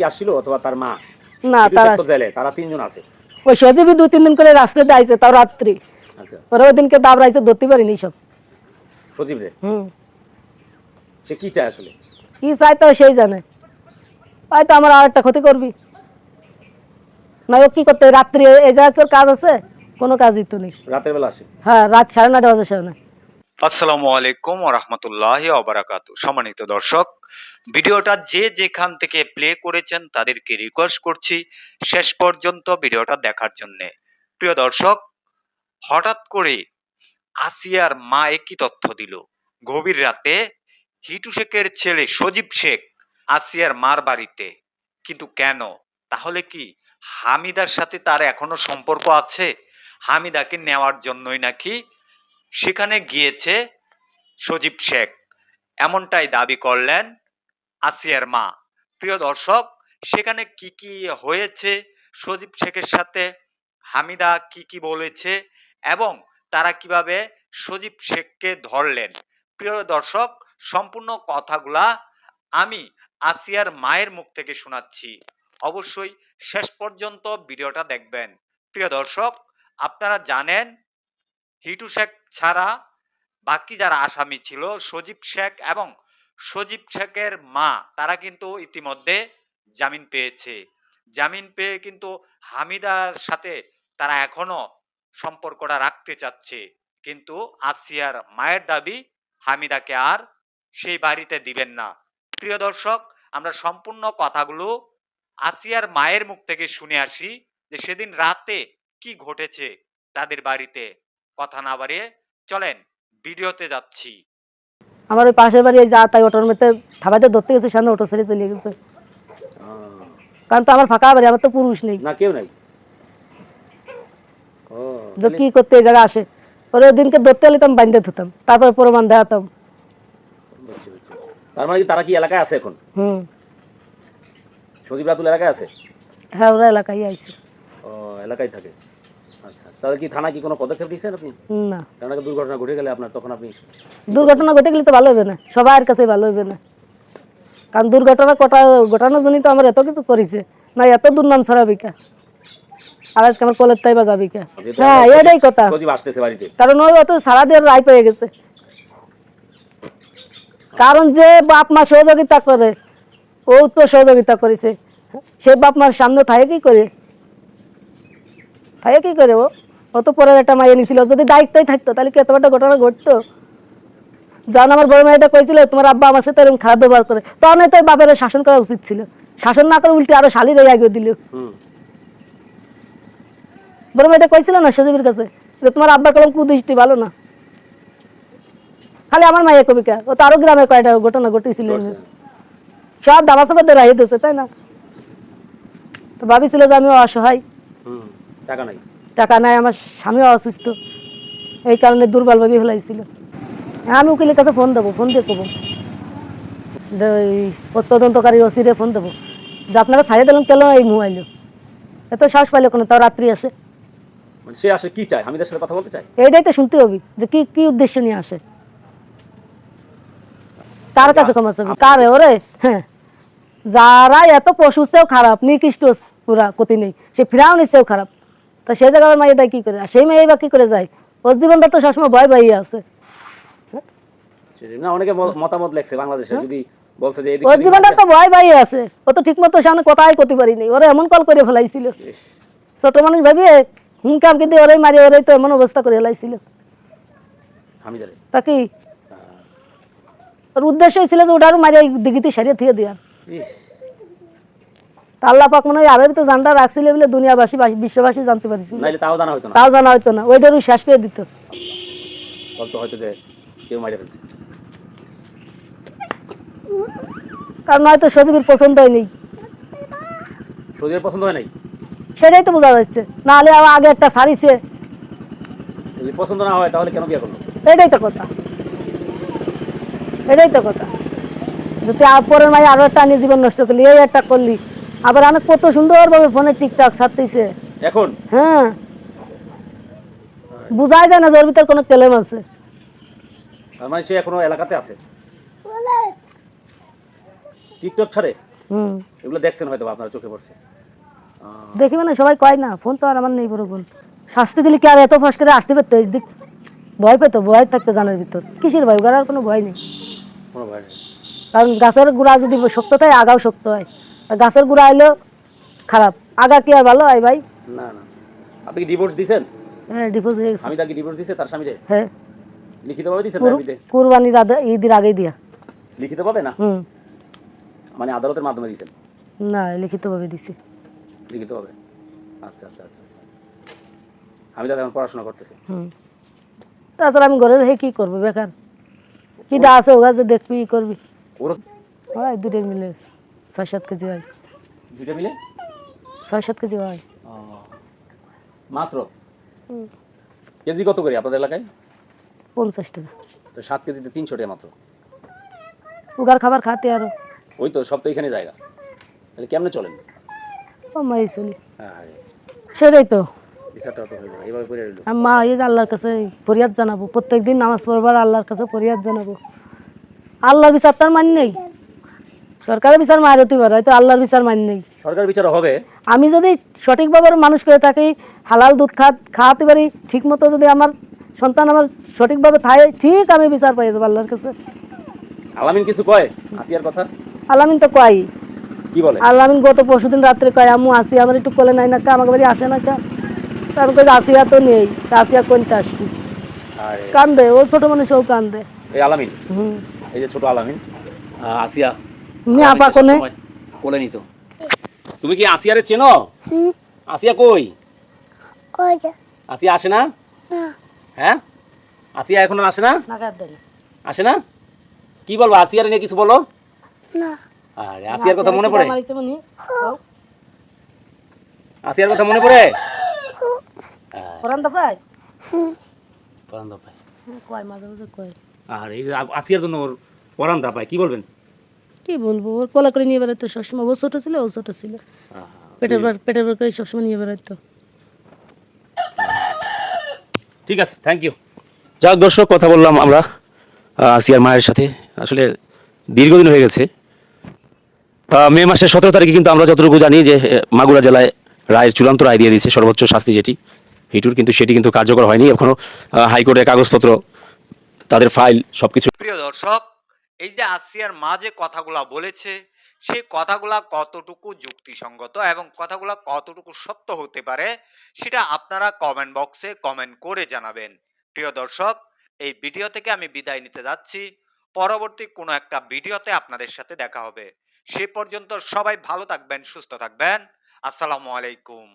কি আসছিল অথবা তার মা? না তারা জেলে তারা তিনজন আছে। ওই সজীবই দু তিন দিন করে রাস্তাতে আইছে তাও রাত্রি। আচ্ছা। ওরা ওই দিনকে দাবড়াইছে ধরতে পারিনি সব। সজীব রে? হুম। সে কি চায় আসলে? কি চাই তো সেই জানে। হয়তো আমার আর একটা ক্ষতি করবি। না ও কি করতে রাত্রি এই জায়গায় কাজ আছে? কোনো কাজই তো নেই। রাতের বেলা আসে? হ্যাঁ রাত সাড়ে নটা বাজে সাড়ে আসসালামু আলাইকুম রহমতুল্লাহ অবরাকাত সম্মানিত দর্শক ভিডিওটা যে যেখান থেকে প্লে করেছেন তাদেরকে রিকোয়েস্ট করছি শেষ পর্যন্ত ভিডিওটা দেখার জন্যে। প্রিয় দর্শক, হঠাৎ করে আসিয়ার মা একই তথ্য দিল। গভীর রাতে হিটু শেখের ছেলে সজীব শেখ আসিয়ার মার বাড়িতে। কিন্তু কেন? তাহলে কি হামিদার সাথে তার এখনও সম্পর্ক আছে? হামিদাকে নেওয়ার জন্যই নাকি সেখানে গিয়েছে সজীব শেখ? এমনটাই দাবি করলেন আসিয়ার মা। প্রিয় দর্শক, সেখানে কি কি হয়েছে? সজীব শেখের সাথে হামিদা কি কি বলেছে? এবং তারা কীভাবে সজীব শেখকে ধরলেন? প্রিয় দর্শক, সম্পূর্ণ কথাগুলা আমি আসিয়ার মায়ের মুখ থেকে শোনাচ্ছি। অবশ্যই শেষ পর্যন্ত ভিডিওটা দেখবেন। প্রিয় দর্শক, আপনারা জানেন, হিটু শেখ ছাড়া বাকি যারা আসামি ছিল, সজীব শেখ এবং সজীব শেখের মা, তারা কিন্তু ইতিমধ্যে জামিন পেয়েছে। জামিন পেয়ে কিন্তু হামিদার সাথে তারা এখনও সম্পর্কটা রাখতে চাচ্ছে। কিন্তু আসিয়ার মায়ের দাবি হামিদাকে আর সেই বাড়িতে দিবেন না। প্রিয় দর্শক, আমরা সম্পূর্ণ কথাগুলো আসিয়ার মায়ের মুখ থেকে শুনে আসি যে সেদিন রাতে কি ঘটেছে তাদের বাড়িতে। কথা না বাড়িয়ে চলেন, ভিডিওতে যাচ্ছি। আমার ওই পাশের বাড়ি যা তাই অটোর মধ্যে থাবাতে ধরতে গেছে সামনে অটো ছেড়ে চলে গেছে। কারণ তো আমার ফাঁকা বাড়ি আমার তো পুরুষ নেই। না কেউ নাই? ও যে কি করতে এই জায়গা আসে। পরে ওই দিনকে ধরতে হলে তো আমি বান্ধে ধুতাম তারপরে প্রমাণ দেখাতাম। তার মানে তারা কি এলাকায় আছে এখন? হুম। সজীব রাতুল এলাকায় আছে? হ্যাঁ ওরা এলাকায় আইছে। ও এলাকায় থাকে। তাহলে কি থানায় কি কোনো পদক্ষেপ নিয়েছেন আপনি? না। কারণ দুর্ঘটনা ঘটে গেলে আপনার তখন আপনি দুর্ঘটনা ঘটে গেলে তো ভালো হবে না সবার কাছে ভালো হবে না। কারণ দুর্ঘটনা কটা ঘটানোর জন্যই তো আমার এত কিছু করেছে না এত দুর্নাম ছড়াবি কা আর আজকে আমার কলের তাই বাজাবি কা? হ্যাঁ এটাই কথা। কারণ ওই অত সারা দিয়ে রায় পেয়ে গেছে। কারণ যে বাপ মা সহযোগিতা করে ও তো সহযোগিতা করেছে। সে বাপ মার সামনে থাকে কি করে? থাকে কি করে ও? ও তো পরের একটা মাইয়ে নিছিল যদি দায়িত্বই থাকতো তাহলে কি এত বড় ঘটনা ঘটতো? যখন আমার বড় মেয়েটা কইছিল তোমার আব্বা আমার সাথে এরকম খারাপ ব্যবহার করে। তখন তো বাপের শাসন করা উচিত ছিল। শাসন না করে উল্টে আরও শালির আগে দিল। বড় মেয়েটা কইছিল না সজীবের কাছে যে তোমার আব্বার কলম কুদৃষ্টি ভালো না। খালি আমার মায়ের কবিকা ও তো আরও গ্রামে কয়টা ঘটনা ঘটেছিল। সব দাবা সাবাতে রাহি দিয়েছে তাই না? তো ভাবিছিল যে আমিও অসহায়। টাকা নাই। টাকা নাই আমার স্বামীও অসুস্থ। এই কারণে দুর্বল ভাবে ফেলাইছিল। আমি উকিলের কাছে ফোন দেবো ফোন দিয়ে তদন্তকারী ওসিরে ফোন দেবো। যে আপনারা ছাড়িয়ে দিলাম কেন এই মোবাইল? এত সাহস পাইলে কোনো? তাও রাত্রি আসে। মানে সে আসে কি চায়? হামিদের সাথে কথা বলতে চায় এইটাই তো শুনতে হবে যে কি কি উদ্দেশ্য নিয়ে আসে। কার কাছে ক্ষমা চাবি? কারে? ওরে হ্যাঁ। যারা এত পশুর চেয়েও খারাপ। নিকৃষ্ট পুরা ক্ষতি নেই। সে ফিরাও নিচেও খারাপ। তা সেই জায়গায় মেয়েটা কি করে? আর সেই মেয়ে বা কি করে যায়? ওর জীবনটা তো সবসময় ভয় ভয় আছে। না অনেকে মতামত লেখছে বাংলাদেশে যদি বলছে যে ওর জীবনটা তো ভয় আছে। ও তো ঠিক মতো সামনে কথাই করতে পারিনি। ওরা এমন কল করে ফেলাইছিল। ছোট মানুষ ভাবিয়ে হুমকাম কিন্তু ওরাই মারি ওরাই তো এমন অবস্থা করে ফেলাইছিল। তা কি? ওর উদ্দেশ্যই ছিল যে ওটারও মারিয়া দিঘিতে সারিয়ে থিয়ে দেওয়ার। ইস, তা আল্লাহ পাক মনে হয় আরবি তো জানটা রাখছিল বলে দুনিয়াবাসী বিশ্ববাসী জানতে পারছিল নাইলে তাও জানা হতো না। তাও জানা হতো না। ওইটারও শেষ করে দিত। বলতো হয়তো যে কেউ মাইরে ফেলছে। কারণ হয়তো সজীবের পছন্দ হয়নি সজীবের পছন্দ হয় নাই? সেটাই তো বোঝা যাচ্ছে। না হলে আবার আগে একটা সারিছে যদি পছন্দ না হয় তাহলে কেন বিয়ে করল? এটাই তো কথা। এটাই তো কথা। যদি পরের মাই আরও একটা নিয়ে জীবন নষ্ট করলি এই একটা করলি আবার অনেক কত সুন্দরভাবে ফোনে টিকটক ছাড়তেছে। এখন? হ্যাঁ। বুঝাই যায় না যে ওর ভিতর কোনো কেলেম আছে। তার মানে সে এখনও এলাকাতে আছে? টিকটক ছাড়ে? হুম। এগুলো দেখছেন হয়তো আপনার চোখে পড়ছে। দেখি মানে সবাই কয় না ফোন তো আর আমার নেই বড় বোন। শাস্তি দিলে কি আর এত ফাঁস করে আসতে পারতো? এদিক ভয় পেতো ভয় থাকতো জানার ভিতর। কিসের ভয়? ওগার আর কোনো ভয় নেই। কোনো ভয় নেই। কারণ গাছের গুড়া যদি শক্ত হয় আগাও শক্ত হয়। গাছের গুড়া আইলেও খারাপ। আগা কি আর ভালো? হয় ভাই। না না। আপনি কি ডিভোর্স দিছেন? হ্যাঁ ডিভোর্স হয়ে গেছে। আমি তাকে ডিভোর্স দিছে তার স্বামীরে? হ্যাঁ। লিখিতভাবে দিছেন কুর- দাবিতে কুরবানির আদা- ঈদের আগেই দিয়া। লিখিতভাবে না? হুম। মানে আদালতের মাধ্যমে দিছেন? না লিখিতভাবে দিছি। লিখিতভাবে? আচ্ছা আচ্ছা আচ্ছা আচ্ছা। আমি তাহলে এখন পড়াশোনা করতেছি। হুম। তাছাড়া আমি ঘরে রেখে কী করব বেকার? কি দা আছে ওগা যে দেখবি ই করবি। ওর হয় দুটোর মিলে। ছয় সাত কেজি হয়। দুইটা মিলে? ছয় সাত কেজি হয়। মাত্র? কেজি কত করে আপনাদের এলাকায়? পঞ্চাশ টাকা। তো সাত কেজিতে তিনশো টাকা মাত্র। উগার খাবার খাতে আরও। ওই তো সব তো এখানে জায়গা। তাহলে কেমনে চলেন? মাই চলি হ্যাঁ হ্যাঁ। সেটাই তো। মা এই যে আল্লাহর কাছে ফরিয়াদ জানাব। প্রত্যেক দিন নামাজ পড়বার আল্লাহর কাছে ফরিয়াদ জানাব। আল্লাহর বিচার তার মান নেই। সরকারের বিচার মায়ের হতে পারে হয়তো আল্লাহর বিচার মান নেই। সরকার বিচার হবে? আমি যদি সঠিকভাবে মানুষ করে থাকি হালাল দুধ খা খাওয়াতে পারি ঠিক মতো যদি আমার সন্তান আমার সঠিকভাবে থাকে ঠিক আমি বিচার পাই দেবো আল্লাহর কাছে। আলামিন কিছু কয়? আসিয়ার কথা? আলামিন তো কয়। কি বলে? আলামিন গত পরশুদিন রাত্রে কয় আম্মু আসি আমার একটু কোলে নাই না কা আমাকে বাড়ি আসে না কা? তারপর কই আসিয়া তো নেই আসিয়া কোনটা আসবি? কান্দে ও ছোট মানুষ ও কান্দে। এই আলামিন? হুম। এই যে ছোট আলামিন আসিয়া নি আপা কোনে? কোলে নিত। তুমি কি আসিয়ারে চেনো? আসিয়া কই? আসিয়া আসে না? না। হ্যাঁ? আসিয়া এখন আসে না? আসে না? কি বলব আসিয়ার নিয়ে কিছু বলো? না। আরে আসিয়ার কথা মনে পড়ে? আসিয়ার কথা মনে পড়ে? পরান পরান। কয় মাঝে মাঝে কয়। আর এই আসিয়ার জন্য ওর পরান কি বলবেন? কি বলব? ওর কোলা করে নিয়ে বেড়াতো সবসময়। ও ছোট ছিল ও ছোট ছিল। পেটের বার পেটের বার করে সবসময় নিয়ে বেড়াতো ঠিক আছে থ্যাংক ইউ যাক দর্শক কথা বললাম আমরা আসিয়ার মায়ের সাথে। আসলে দীর্ঘদিন হয়ে গেছে। মে মাসের সতেরো তারিখে কিন্তু আমরা যতটুকু জানি যে মাগুরা জেলায় রায়ের চূড়ান্ত রায় দিয়ে দিয়েছে সর্বোচ্চ শাস্তি যেটি। হিটুর কিন্তু সেটি কিন্তু কার্যকর হয়নি। এখনও হাইকোর্টের কাগজপত্র তাদের ফাইল সব কিছু প্রিয় দর্শক এই যে আসিয়ার মা যে কথাগুলা বলেছে সেই কথাগুলা কতটুকু যুক্তিসঙ্গত এবং কথাগুলা কতটুকু সত্য হতে পারে, সেটা আপনারা কমেন্ট বক্সে কমেন্ট করে জানাবেন। প্রিয় দর্শক, এই ভিডিও থেকে আমি বিদায় নিতে যাচ্ছি। পরবর্তী কোনো একটা ভিডিওতে আপনাদের সাথে দেখা হবে। সে পর্যন্ত সবাই ভালো থাকবেন, সুস্থ থাকবেন। আসসালামু আলাইকুম।